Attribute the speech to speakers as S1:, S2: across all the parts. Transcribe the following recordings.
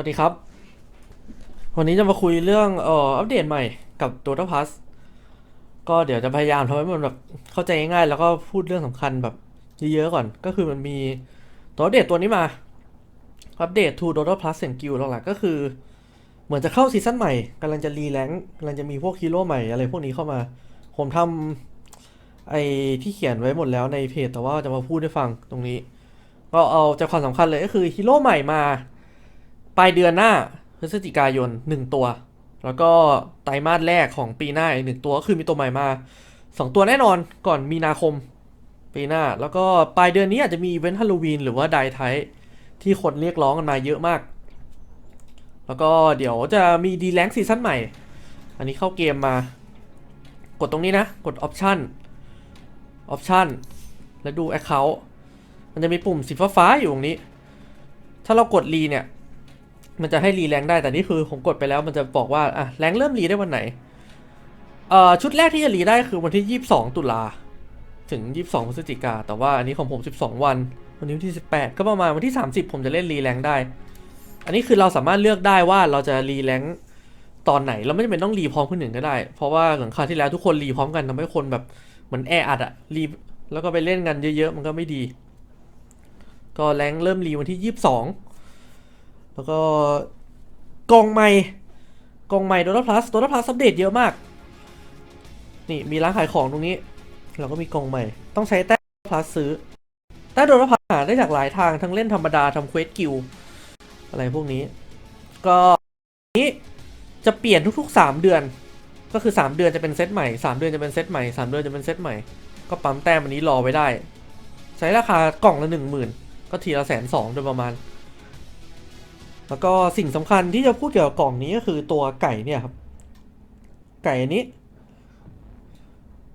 S1: วัสดีครับ วันนี้จะมาคุยเรื่องเอ่ออัปเดตใหม่กับ Dota Plus ก็เดี๋ยวจะพยายามทำให้มันแบบเข้าใจง่ายๆแล้วก็พูดเรื่องสำคัญแบบเยอะๆก่อน ก็คือมันมีตัวอัปเดตตัวนี้มา อัปเดต to Dota Plus เสียงกิลหลักๆก็คือ เหมือนจะเข้าซีซั่นใหม่กำลังจะรีแลงค์กำลังจะมีพวกฮีโร่ใหม่อะไรพวกนี้เข้ามา ผมทำไอ้ที่เขียนไว้หมดแล้วในเพจแต่ว่าจะมาพูดให้ฟังตรงนี้ ก็เอาใจความสำคัญเลยก็คือฮีโร่ใหม่มา ปลายเดือนหน้าพฤศจิกายนหนึ่งตัว แล้วก็ไตรมาสแรกของปีหน้าอีกหนึ่งตัวก็คือมีตัวใหม่มาสองตัวแน่นอนก่อนมีนาคมปีหน้า แล้วก็ปลายเดือนนี้อาจจะมีอีเวนต์ฮาโลวีนหรือว่าไดไทที่คนเรียกร้องกันมาเยอะมาก แล้วก็เดี๋ยวจะมีดีแลงซีซั่นใหม่ อันนี้เข้าเกมมา กดตรงนี้นะ กด Option Option แล้วดู Account มันจะมีปุ่มสีฟ้าๆอยู่ตรงนี้ ถ้าเรากดรีเนี่ย มันจะให้รีแรงได้แต่นี่คือผมกดไปแล้วมันจะบอกว่าอะแรงเริ่มรีได้วันไหนเอ่อชุดแรกที่จะรีได้คือวันที่ 22 ตุลาถึง 22พฤศจิกาแต่ว่าอันนี้ของผม 12 วัน วันนี้วันที่ 18 ก็ประมาณวันที่ 30 ผมจะเล่นรีแรงได้ อันนี้คือเราสามารถเลือกได้ว่าเราจะรีแรงตอนไหนเราไม่จำเป็นต้องรีพร้อมคนหนึ่งก็ได้ เพราะว่าหลังคาที่แล้วทุกคนรีพร้อมกันทำให้คนแบบเหมือนแออัดอะรีแล้วก็ไปเล่นกันเยอะๆมันก็ไม่ดี ก็แรงเริ่มรีวันที่ 22 แล้วก็กองใหม่กองใหม่โดต a พลัสโดต a พลัสอัปเดตเยอะมาก นี่มีร้านขายของตรงนี้ เราก็มีกองใหม่ ต้องใช้แต้มพลัสซื้อแต้มโดต a พลัสหาได้จากหลายทางทั้งเล่นธรรมดาทำเควสกิลอะไรพวกนี้ ก็นี้จะเปลี่ยนทุกๆ 3 เดือน ก็คือ 3 เดือนจะเป็นเซตใหม่ 3 เดือนจะเป็นเซตใหม่ 3 เดือนจะเป็นเซตใหม่ ก็ปั๊มแต้มอันนี้รอไว้ได้ ใช้ราคากล่องละหนึ่งหมื่นก็ทีละแสนสองโดยประมาณ แล้วก็สิ่งสำคัญที่จะพูดเกี่ยวกับกล่องนี้ก็คือตัวไก่เนี่ยครับ ไก่อันนี้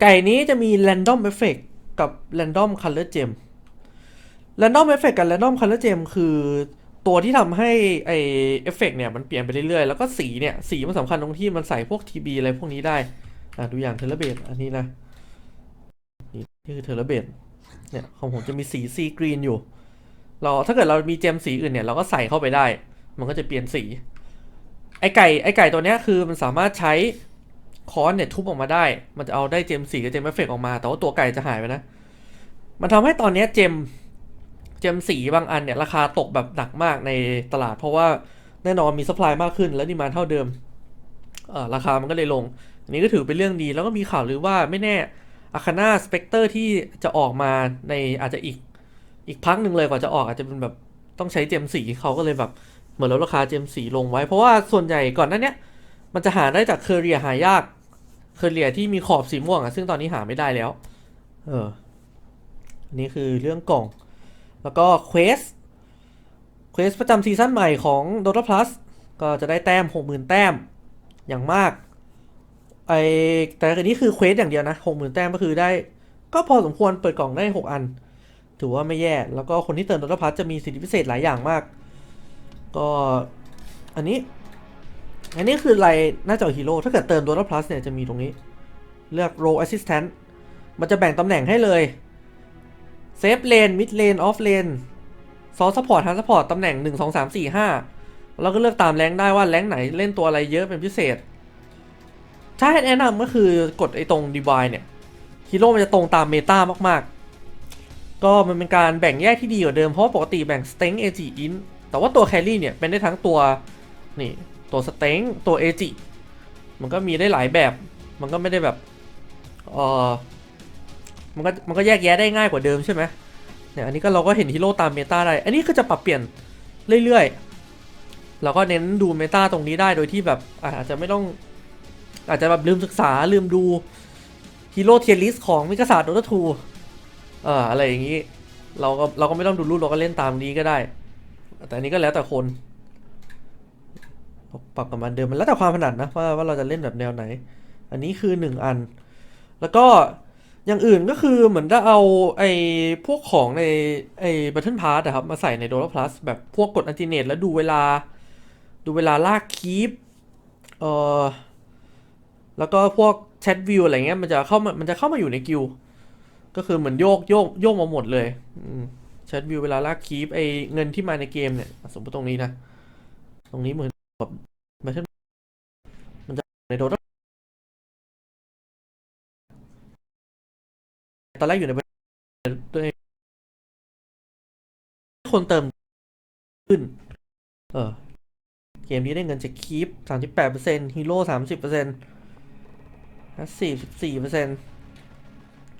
S1: ไก่นี้จะมี Random Effect กับ Random Color Gem Random Effect กับ Random Color Gem คือตัวที่ทำให้ไอเอฟเฟกเนี่ยมันเปลี่ยนไปเรื่อยๆ แล้วก็สีเนี่ยสีมันสำคัญตรงที่มันใส่พวก TB อะไรพวกนี้ได้อะดูอย่างเทเลเบตอันนี้นะนี่นี่คือเทเลเบตเนี่ยของผมจะมีสีซีกรีนอยู่ เราถ้าเกิดเรามีเจมสีอื่นเนี่ยเราก็ใส่เข้าไปได้ มันก็จะเปลี่ยนสี ไอไก่ไอไก่ตัวเนี้ยคือมันสามารถใช้ค้อนเนี่ยทุบออกมาได้ มันจะเอาได้เจมสีกับเจมเอฟเฟกออกมา แต่ว่าตัวไก่จะหายไปนะ มันทำให้ตอนเนี้ยเจมเจมสีบางอันเนี่ยราคาตกแบบหนักมากในตลาด เพราะว่าแน่นอนมีสป라이มากขึ้น และดีมานเท่าเดิมเออราคามันก็เลยลง อันนี้ก็ถือเป็นเรื่องดี แล้วก็มีข่าวหรือว่าไม่แน่อาคาน่าสเปกเตอร์ที่จะออกมาในอาจจะอีกอีกพักหนึ่งเลยกว่าจะออกอาจจะเป็นแบบต้องใช้เจมสีเขาก็เลยแบบ เหมือนลดราคาเจมสีลงไว้ เพราะว่าส่วนใหญ่ก่อนนั้นเนี้ยมันจะหาได้จากเคอเรียหายากเคอเรียที่มีขอบสีม่วงอะซึ่งตอนนี้หาไม่ได้แล้ว เออนนี้คือเรื่องกล่อง แล้วก็เควสเควสประจำซีซั่นใหม่ของ Dota Plus ก็จะได้แต้ม 60,000 แต้มอย่างมากไอแต่อันนี้คือเควสอย่างเดียวนะ60,000 แต้มก็คือได้ ก็พอสมควรเปิดกล่องได้ 6 อัน ถือว่าไม่แย่ แล้วก็คนที่เติม Dota Plus จะมีสิทธิพิเศษหลายอย่างมาก ก็อันนี้ อันนี้คือรายหน้าจอฮีโร่ถ้าเกิดเติม Dota Plus เนี่ยจะมีตรงนี้ เลือก Role Assistant มันจะแบ่งตำแหน่งให้เลยเซฟเลนมิดเลนออฟเลนซอสปอร์ตฮาร์ดสปอร์ตตำแหน่ง 1 2 3 4 5 แล้วก็เลือกตามแรงได้ว่าแรงไหนเล่นตัวอะไรเยอะเป็นพิเศษ ถ้าให้แนะนำก็คือกดไอ้ตรง Divide เนี่ยฮีโร่มันจะตรงตามเมตามาก ๆ ก็มันเป็นการแบ่งแยกที่ดีกว่าเดิม เพราะปกติแบ่ง s t e n g AG in แต่ว่าตัวแครี่เนี่ยเป็นได้ทั้งตัวนี่ตัว s t e n g ตัว AG มันก็มีได้หลายแบบ มันก็ไม่ได้แบบเออมันก็มันก็แยกแยะได้ง่ายกว่าเดิมใช่ไหมเนี่ยอันนี้ก็เราก็เห็นฮีโร่ตามเมตาได้ อันนี้คือจะปรับเปลี่ยนเรื่อยๆ เราก็เน้นดูเมตาตรงนี้ได้โดยที่แบบอาจจะไม่ต้อง อาจจะแบบลืมศึกษาลืมดูฮีโร่เทียริสของมิกาซาโดตทูเอ่ออะไรอย่างนี้ เราก็เราก็ไม่ต้องดูรูปเราก็เล่นตามนี้ก็ได้ แต่อันนี้ก็แล้วแต่คนปรับกับมันเดิมมันแล้วแต่ความถนัดนะว่าว่าเราจะเล่นแบบแนวไหน อันนี้คือหนึ่งอัน แล้วก็อย่างอื่นก็คือเหมือนจะเอาไอ้พวกของในไอ้บัตเทิลพาร์อะครับมาใส่ใน Dota Plus แบบพวกกดอันติเนตแล้วดูเวลา ดูเวลาลากคีปเอ่อแล้วก็พวกแชทวิวอะไรเงี้ยมันจะเข้ามามันจะเข้ามาอยู่ในกิลด์ก็คือเหมือนโยกโยกโยกมาหมดเลยแชทวิวเวลาลากคีปไอเงินที่มาในเกมเนี่ย สมมติตรงนี้นะ ตรงนี้เหมือนแบบม่ใช่มันจะในโดตตอนแรกอยู่ในตัวเองคนเติมขึ้น เออ เกมนี้ได้เงินจากคีปสามสิบแปดเปอร์เซ็นต์ฮีโร่สามสิบเปอร์เซ็นต์สี่สิบสี่เปอร์เซ็นต์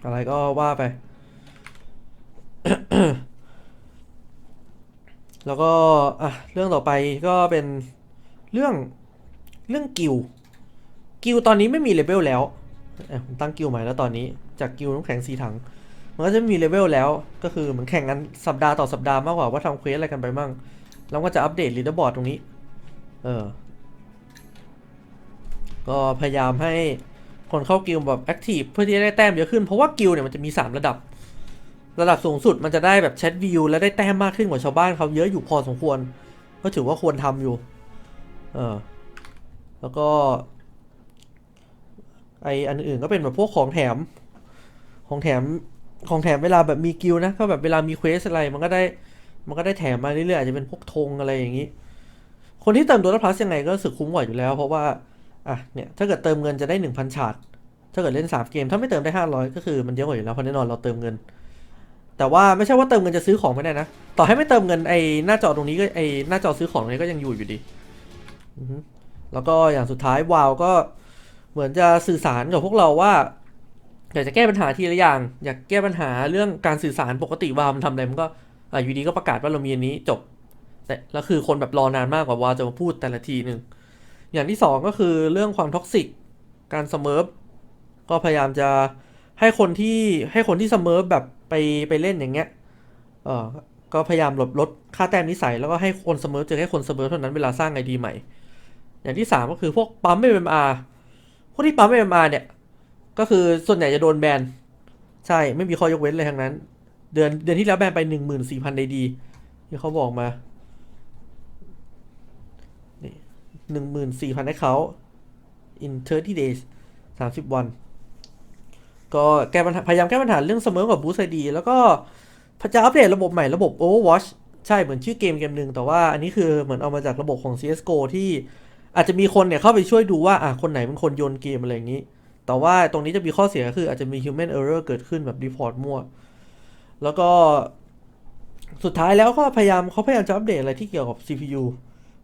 S1: อะไรก็ว่าไป แล้วก็อะเรื่องต่อไปก็เป็นเรื่องเรื่องกิลกิลตอนนี้ไม่มีเลเวลแล้วเอ้ยผมตั้งกิลใหม่แล้วตอนนี้จากกิลน้ำแข็งสีถัง มันก็จะไม่มีเลเวลแล้วก็คือเหมือนแข่งกันสัปดาห์ต่อสัปดาห์มากกว่าว่าทำเควสอะไรกันไปมั่งแล้วก็จะอัปเดตลีดเดอร์บอร์ดตรงนี้ เออ ก็พยายามให้คนเข้ากิลแบบแอคทีฟเพื่อที่จะได้แต้มเยอะขึ้นเพราะว่ากิลเนี่ยมันจะมี 3 ระดับ ระดับสูงสุดมันจะได้แบบแชทวิวและได้แต้มมากขึ้นกว่าชาวบ้านเขาเยอะอยู่พอสมควร ก็ถือว่าควรทำอยู่ เออ แล้วก็ไออันอื่นก็เป็นแบบพวกของแถม ของแถม ของแถมเวลาแบบมีกิลนะ ก็แบบเวลามีเควสอะไร มันก็ได้ มันก็ได้แถมมาเรื่อยๆอาจจะเป็นพวกธงอะไรอย่างนี้ คนที่เติมตัวลพลัสยังไงก็รู้สึกคุ้มกว่าอยู่แล้ว เพราะว่า อะ เนี่ย ถ้าเกิดเติมเงินจะได้ 1,000 ชาร์ดถ้าเกิดเล่น 3 เกม ถ้าไม่เติมได้ 500 ก็คือมันเยอะกว่าอยู่แล้ว เพราะแน่นอนเราเติมเงิน แต่ว่าไม่ใช่ว่าเติมเงินจะซื้อของไม่ได้นะ ต่อให้ไม่เติมเงินไอ้หน้าจอตรงนี้ก็ไอ้หน้าจอซื้อของตรงนี้ก็ยังอยู่อยู่ดี แล้วก็อย่างสุดท้ายวาวก็เหมือนจะสื่อสารกับพวกเราว่าอยากจะแก้ปัญหาทีละอย่าง อยากแก้ปัญหาเรื่องการสื่อสารปกติวาวมันทำอะไรมันก็อยู่ดีก็ประกาศว่าเรามีอันนี้จบ แต่แล้วคือคนแบบรอนานมากกว่าวาวจะมาพูดแต่ละทีหนึ่งอย่างที่สองก็คือเรื่องความท็อกซิกการสเมิร์ฟก็พยายามจะให้คนที่ให้คนที่สเมิร์ฟแบบ ไปไปเล่นอย่างเงี้ยเออก็พยายามลดลดค่าแต้มนิสัย แล้วก็ให้คนเสมิร์ฟเจอแค่คนเสมิร์ฟเท่านั้นเวลาสร้างไอดีใหม่ อย่างที่สามก็คือพวกปั๊ม MMR พวกที่ปั๊ม MMR เนี่ย ก็คือส่วนใหญ่จะโดนแบนใช่ไม่มีข้อยกเว้นเลยทั้งนั้น เดือนเดือนที่แล้วแบนไปหนึ่งหมื่นสี่พันไอดีที่เขาบอกมาหนึ่งหมื่นสี่พันให้เขา in 30 days สามสิบวัน ก็แก้ปัญหาพยายามแก้ปัญหาเรื่องเสมอกับบูสไอดีแล้วก็พยายามอัปเดตระบบใหม่ระบบ Overwatch ใช่เหมือนชื่อเกมเกมหนึ่งแต่ว่าอันนี้คือเหมือนเอามาจากระบบของ CSGO ที่อาจจะมีคนเนี่ยเข้าไปช่วยดูว่าอะคนไหนเป็นคนโยนเกมอะไรอย่างนี้ แต่ว่าตรงนี้จะมีข้อเสียคืออาจจะมี human error เกิดขึ้นแบบ report มั่ว แล้วก็สุดท้ายแล้วก็พยายามเขาพยายามจะอัปเดตอะไรที่เกี่ยวกับ CPU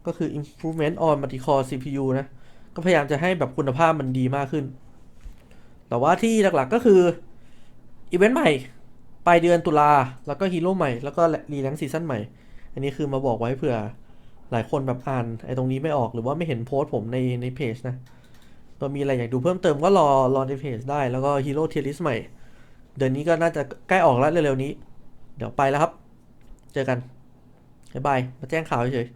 S1: ก็คือ improvement on multi-core CPU นะ ก็พยายามจะให้แบบคุณภาพมันดีมากขึ้น แต่ว่าที่หลักๆก็คืออีเวนต์ใหม่ปลายเดือนตุลาแล้วก็ฮีโร่ใหม่แล้วก็รีแลงซีซั่นใหม่ อันนี้คือมาบอกไว้เผื่อหลายคนแบบอ่านไอ้ตรงนี้ไม่ออกหรือว่าไม่เห็นโพสต์ผมในในเพจนะก็มีอะไรอยากดูเพิ่มเติมก็รอรอในเพจได้แล้วก็ฮีโร่เทียริสใหม่ เดือนนี้ก็น่าจะใกล้ออกแล้วเร็วๆนี้ เดี๋ยวไปแล้วครับ เจอกันบ๊ายบายมาแจ้งข่าวเฉย